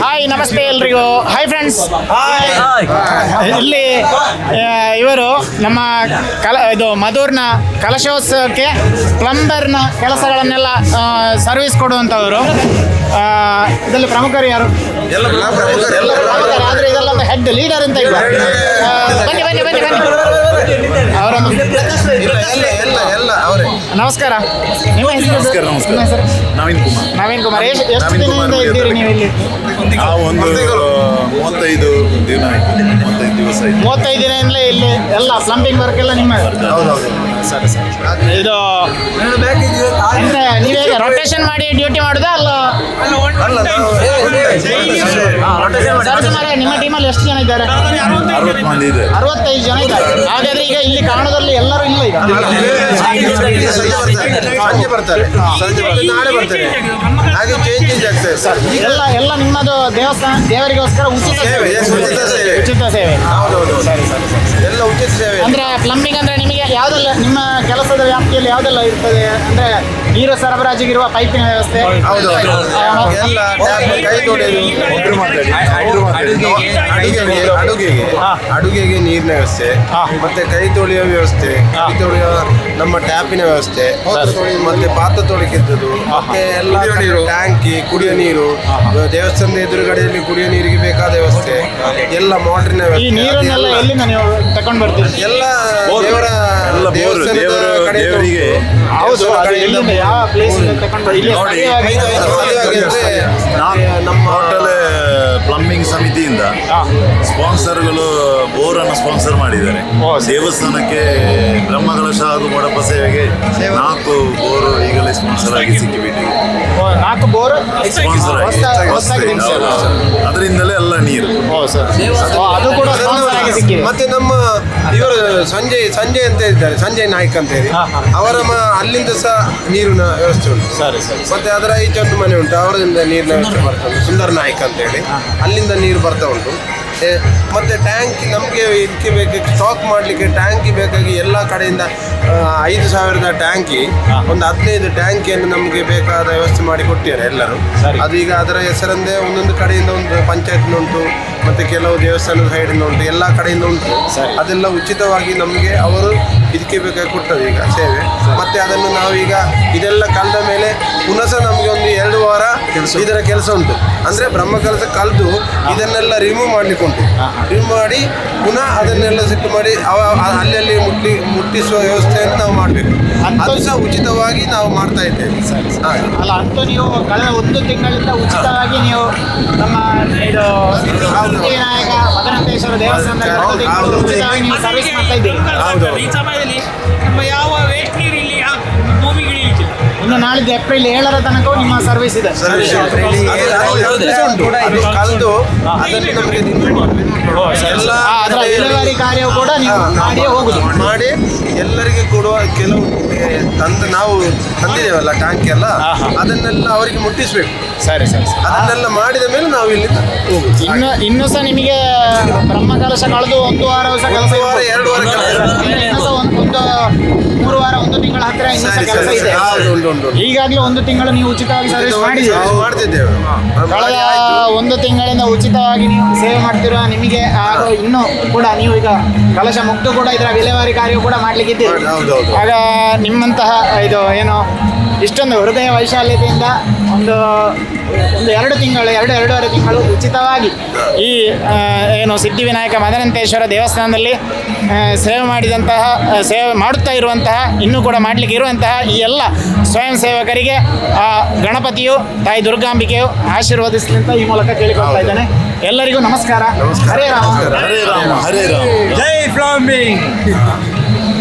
Hi ನಮಸ್ತೆ ಎಲ್ರಿಗೂ. Hi friends ಇಲ್ಲಿ ಇವರು ನಮ್ಮ ಕಲ ಇದು ಮಧುರ್ನ ಕಲಶೋತ್ಸವಕ್ಕೆ ಪ್ಲಂಬರ್ನ ಕೆಲಸಗಳನ್ನೆಲ್ಲ ಸರ್ವಿಸ್ ಕೊಡುವಂಥವರು. ಆ, ಇದರಲ್ಲಿ ಪ್ರಮುಖರು ಯಾರು? ಹೆಡ್ ಲೀಡರ್ ಅಂತ ಇಲ್ಲ ಬನ್ನಿ ಬನ್ನಿ ಬನ್ನಿ ಬನ್ನಿ. ನಮಸ್ಕಾರ. ನಿಮ್ಮ ಹೆಸರು? ನಮಸ್ಕಾರ, ನಮಸ್ಕಾರ. ನಿಮ್ಮ ಹೆಸರು? ನವೀನ್ ಕುಮಾರ್. ನವೀನ್ ಕುಮಾರ್. ಎಷ್ಟು ದಿನದಿಂದ ಇದ್ದೀರಿ ನೀವು ಇಲ್ಲಿ ನಾವು ಒಂದು ಮೂವತ್ತೈದು ದಿನ ಆಯ್ತು. ಮೂವತ್ತೈದು ದಿವಸ ಆಯ್ತು. ಮೂವತ್ತೈದು ದಿನದಿಂದಲೇ ಇಲ್ಲಿ ಎಲ್ಲ ಪ್ಲಂಬಿಂಗ್ ವರ್ಕ್ ಎಲ್ಲ ನಿಮ್ಮ ಹೌದೌದು. ಇದು ಅಂದ್ರೆ ನೀವೀಗ ರೊಟೇಷನ್ ಮಾಡಿ ಡ್ಯೂಟಿ ಮಾಡುದಾ ಅಲ್ಲ? ಸರ್ ಸುಮಾರು ನಿಮ್ಮ ಟೀಮಲ್ಲಿ ಎಷ್ಟು ಜನ ಇದ್ದಾರೆ? ಇದೆ ಅರವತ್ತೈದು ಜನ ಇದ್ದಾರೆ. ಹಾಗಾದ್ರೆ ಈಗ ಇಲ್ಲಿ ಕಾರಣದಲ್ಲಿ ಎಲ್ಲರೂ ಇಲ್ಲ ಈಗ ಸಂಜೆ ಬರ್ತಾರೆ ಸಂಜೆ ಬರ್ತಾರೆ ನಾಳೆ ಬರ್ತಾರೆ ಹಾಗೆ ಚೇಂಜ್ ಚೇಂಜ್ ಆಗ್ತದೆ ಸರ್ ಎಲ್ಲ ಎಲ್ಲ ನಿಮ್ಮದು ದೇವಸ್ಥಾನ ದೇವರಿಗೋಸ್ಕರ ಉಚಿತ ಸೇವೆ, ಎಲ್ಲ ಉಚಿತ ಸೇವೆ. ಅಂದ್ರೆ ಪ್ಲಂಬಿಂಗ್ ಅಂದ್ರೆ ನಿಮಗೆ ಯಾವ್ದೆಲ್ಲ ನಿಮ್ಮ ಕೆಲಸದ ವ್ಯಾಪ್ತಿಯಲ್ಲಿ ಯಾವ್ದೆಲ್ಲ ಇರ್ತದೆ? ಅಂದ್ರೆ ನೀರು ಸರಬರಾಜಿಗಿರುವ ಪೈಪಿನ ವ್ಯವಸ್ಥೆ? ಹೌದು ಆ, ಎಲ್ಲ ಟ್ಯಾಪ್ ಕೈ ಒಬ್ರು ಒಬ್ರು ಅಡುಗೆಗೆ ಅಡುಗೆಗೆ ಅಡುಗೆಗೆ. ನೀರಿನ ವ್ಯವಸ್ಥೆ ಮತ್ತೆ ಕೈ ತೊಳೆಯೋ ವ್ಯವಸ್ಥೆ ಕೈ ತೊಳೆಯೋ ನಮ್ಮ ಟ್ಯಾಪಿನ ವ್ಯವಸ್ಥೆ ಮತ್ತೆ ಪಾತ್ರ ತೊಳಿಕಿದ್ದದು ಮತ್ತೆ ಎಲ್ಲ ಟ್ಯಾಂಕಿ ಕುಡಿಯೋ ನೀರು ದೇವಸ್ಥಾನದ ಎದುರುಗಡೆಯಲ್ಲಿ ಕುಡಿಯೋ ನೀರಿಗೆ ಬೇಕಾದ ವ್ಯವಸ್ಥೆ ಎಲ್ಲ ಮೋಟ್ರಿನ ಈ ವ್ಯವಸ್ಥೆ ನೀರನ್ನೆಲ್ಲ ಅದೆಲ್ಲ- ಎಲ್ಲಿಂದ ನೀವು ತಕೊಂಡ್ ಬರ್ತೀರಿ? ಎಲ್ಲ ದೇವರ ಎಲ್ಲ ಬೋರು, ದೇವಸ್ಥಾನದ ದೇವರು- ಕಡೆಯಿಂದ ದೇವರಿಗೆ. ಹೌದು ದೇವಸ್ಥಾನದ ಅದು ಎಲ್ಲಿಂದ ಯಾವ ಪ್ಲೇಸ್ ತಕೊಂಡ್ ಬರ್ತೀರಿ ಇಲ್ಲಿ ನೋಡಿ, ಸ್ಥಳೀಯವಾಗಿ- ಸಾಧ್ಯವಾಗಿ ಅಂದ್ರೆ ನಾವು ನಮ್ಮ ಹೋಟೆಲ್ ಪ್ಲಂಬಿಂಗ್ ಸಮಿತಿಯಿಂದ ಹಾ. ಸ್ಪಾನ್ಸರ್ಗಳು ಬೋರ್ ಅನ್ನು ಸ್ಪಾನ್ಸರ್ ಮಾಡಿದ್ದಾರೆ. ಓ, ದೇವಸ್ಥಾನಕ್ಕೆ ಬ್ರಹ್ಮಕಲಶ ಹಾಗೂ ಮೊಡಪ ಸೇವೆಗೆ ನಾಲ್ಕು ಬೋರ್ ಈಗಲೇ ಸ್ಪಾನ್ಸರ್ ಆಗಿ ಸಿಕ್ಕಿಬಿಟ್ಟಿದೆ. ಓ, ನಾಲ್ಕು ಬೋರ್? ಸ್ಪಾನ್ಸರ್ ಆಗಿ ಹೊಸ್ದಾಗಿ- ಹೊಸ್ದಾಗಿ ಹೌದು, ಅದರಿಂದಲೇ ಎಲ್ಲ ನೀರು. ಓ ಸರ್. ಅದು ಕೂಡ ಮತ್ತೆ ನಮ್ಮ ಇವರು ಸಂಜಯ್ ಸಂಜಯ್ ಅಂತ ಇದ್ದಾರೆ. ಸಂಜಯ್ ನಾಯ್ಕ್ ಅಂತ ಹೇಳಿ. ಅವರ ಅಲ್ಲಿಂದ ಸಹ ನೀರಿನ ವ್ಯವಸ್ಥೆ ಉಂಟು. ಸರಿ ಸರಿ ಮತ್ತೆ ಅದರ ಈ ಒಂದು ಮನೆ ಉಂಟು. ಅವರಿಂದ ನೀರಿನ ವ್ಯವಸ್ಥೆ ಬರ್ತಾ ಉಂಟು ಸುಂದರ್ ನಾಯ್ಕ್ ಅಂತ ಹೇಳಿ. ಅಲ್ಲಿಂದ ನೀರು ಬರ್ತಾ ಉಂಟು. ಮತ್ತೆ ಟ್ಯಾಂಕ್ ನಮಗೆ ಇದಕ್ಕೆ ಬೇಕು ಸ್ಟಾಕ್ ಮಾಡಲಿಕ್ಕೆ ಟ್ಯಾಂಕಿ ಬೇಕಾಗಿ ಎಲ್ಲ ಕಡೆಯಿಂದ ಐದು ಸಾವಿರದ ಟ್ಯಾಂಕಿ ಒಂದು ಹದಿನೈದು ಟ್ಯಾಂಕಿಯನ್ನು ನಮಗೆ ಬೇಕಾದ ವ್ಯವಸ್ಥೆ ಮಾಡಿ ಕೊಟ್ಟಿದ್ದಾರೆ ಎಲ್ಲರೂ. ಅದು ಈಗ ಅದರ ಹೆಸರಂದೇ ಒಂದೊಂದು ಕಡೆಯಿಂದ ಒಂದು ಪಂಚಾಯತ್ನ ಉಂಟು ಮತ್ತು ಕೆಲವು ದೇವಸ್ಥಾನದ ಸೈಡಿಂದ ಉಂಟು ಎಲ್ಲ ಕಡೆಯಿಂದ ಉಂಟು. ಅದೆಲ್ಲ ಉಚಿತವಾಗಿ ನಮಗೆ ಅವರು ಇದಕ್ಕೆ ಬೇಕಾಗಿ ಕೊಟ್ಟದ್ದು ಈಗ ಸೇವೆ. ಮತ್ತೆ ಅದನ್ನು ನಾವೀಗ ಇದೆಲ್ಲ ಕಳೆದ ಮೇಲೆ ಪುನಃ ಸಹ ನಮಗೆ ಒಂದು ಎರಡು ವಾರ ಇದರ ಕೆಲಸ ಉಂಟು. ಅಂದ್ರೆ ಬ್ರಹ್ಮ ಕೆಲಸ ಕಳೆದು ಇದನ್ನೆಲ್ಲ ರಿಮೂವ್ ಮಾಡ್ಲಿಕ್ಕೆ ಉಂಟು. ರಿಮೂವ್ ಮಾಡಿ ಪುನಃ ಅದನ್ನೆಲ್ಲ ಸಿಟ್ಟು ಮಾಡಿ ಅವ ಅಲ್ಲಲ್ಲಿ ಮುಟ್ಟಿ ಮುಟ್ಟಿಸುವ ವ್ಯವಸ್ಥೆಯನ್ನು ನಾವು ಮಾಡಬೇಕು. ಅದು ಸಹ ಉಚಿತವಾಗಿ ನಾವು ಮಾಡ್ತಾ ಇದ್ದೇವೆ. ಅಲ್ಲ ಅಂತೂ ನೀವು ಕಳೆದ ಒಂದು ತಿಂಗಳಿಂದ ಉಚಿತವಾಗಿ ನೀವು ನಮ್ಮ ಇದು ದೇವಸ್ಥಾನದಲ್ಲಿ ಸರ್ವಿಸ್ ಮಾಡ್ತಾ ಇದ್ದೀವಿ ಈ ಸಮಯದಲ್ಲಿ ನಮ್ಮ ಯಾವ ವೇಸ್ಟ್ ಇನ್ನು ನಾಳಿದ್ದು ಏಪ್ರಿಲ್ ಏಳರ ತನಕ ನಿಮ್ಮ ಸರ್ವಿಸ್ ಇದೆ. ಅದನ್ನು ನಮಗೆ ಎಲ್ಲ ಆ, ಅದರ ವಿಲೇವಾರಿ ಕಾರ್ಯವು ಕೂಡ ನೀವು ಮಾಡಿಯೇ ಹೋಗುದು. ಮಾಡಿ ಎಲ್ಲರಿಗೆ ಕೊಡುವ ಕೆಲವು ತಂದು ನಾವು ತಂದಿದ್ದೇವಲ್ಲ ಟ್ಯಾಂಕ್ ಎಲ್ಲ ಅದನ್ನೆಲ್ಲ ಅವರಿಗೆ ಮುಟ್ಟಿಸ್ಬೇಕು. ಸರಿ ಸರಿ ಅದನ್ನೆಲ್ಲ ಮಾಡಿದ ಮೇಲೆ ನಾವು ಇಲ್ಲಿ ಇನ್ನು ಇನ್ನು ಸಹ ನಿಮಗೆ ಬ್ರಹ್ಮಕಲಶ ಕಳೆದು ಒಂದು ವಾರ ಕಳಸ ಕೆಲಸ ಎರಡು ವಾರ ಕೆಲಸ ಒಂದು ಮೂರು ವಾರ ಒಂದು ತಿಂಗಳ ಹತ್ತಿರ ಇನ್ನು ಸಹ ಕೆಲಸ ಇದೆ. ಈಗಾಗಲೇ ಒಂದು ತಿಂಗಳು ನೀವು ಉಚಿತವಾಗಿ ಸರ್ವಿಸ್ ಮಾಡಿದ್ದೀರಿ? ನಾವು ಮಾಡ್ತಿದ್ದೇವೆ. ಮಾಡಿ ಕಳೆದ ಒಂದು ತಿಂಗಳಿಂದ ಉಚಿತವಾಗಿ ನೀವು ಸೇವೆ ಮಾಡ್ತಿರುವ ನಿಮಗೆ ಹಾಗೂ ಇನ್ನೂ ಕೂಡ ನೀವು ಈಗ ಕಲಶ ಮುಕ್ತು ಕೂಡ ಇದರ ವಿಲೇವಾರಿ ಕಾರ್ಯ ಕೂಡ ಮಾಡ್ಲಿಕ್ಕಿದ್ದೀರಿ. ಆಗ ನಿಮ್ಮಂತಹ ಇದು ಏನು ಇಷ್ಟೊಂದು ಹೃದಯ ವೈಶಾಲ್ಯತೆಯಿಂದ ಒಂದು ಒಂದು ಎರಡು ತಿಂಗಳು ಎರಡು ಎರಡೂವರೆ ತಿಂಗಳು ಉಚಿತವಾಗಿ ಈ ಏನು ಸಿದ್ಧಿವಿನಾಯಕ ಮದನಂತೇಶ್ವರ ದೇವಸ್ಥಾನದಲ್ಲಿ ಸೇವೆ ಮಾಡಿದಂತಹ ಸೇವೆ ಮಾಡುತ್ತಾ ಇರುವಂತಹ ಇನ್ನೂ ಕೂಡ ಮಾಡಲಿಕ್ಕೆ ಇರುವಂತಹ ಈ ಎಲ್ಲ ಸ್ವಯಂ ಸೇವಕರಿಗೆ ಆ ಗಣಪತಿಯು ತಾಯಿ ದುರ್ಗಾಂಬಿಕೆಯು ಆಶೀರ್ವದಿಸಲಿ ಅಂತ ಈ ಮೂಲಕ ಕೇಳಿಕೊಳ್ತಾ ಇದ್ದಾನೆ. ಎಲ್ಲರಿಗೂ ನಮಸ್ಕಾರ. ಹರೇ ರಾಮ. ಹರೇ ರಾಮ. ಹರೇ ರಾಮ. ಜೈ ಫ್ಲಾಮಿಂಗ್.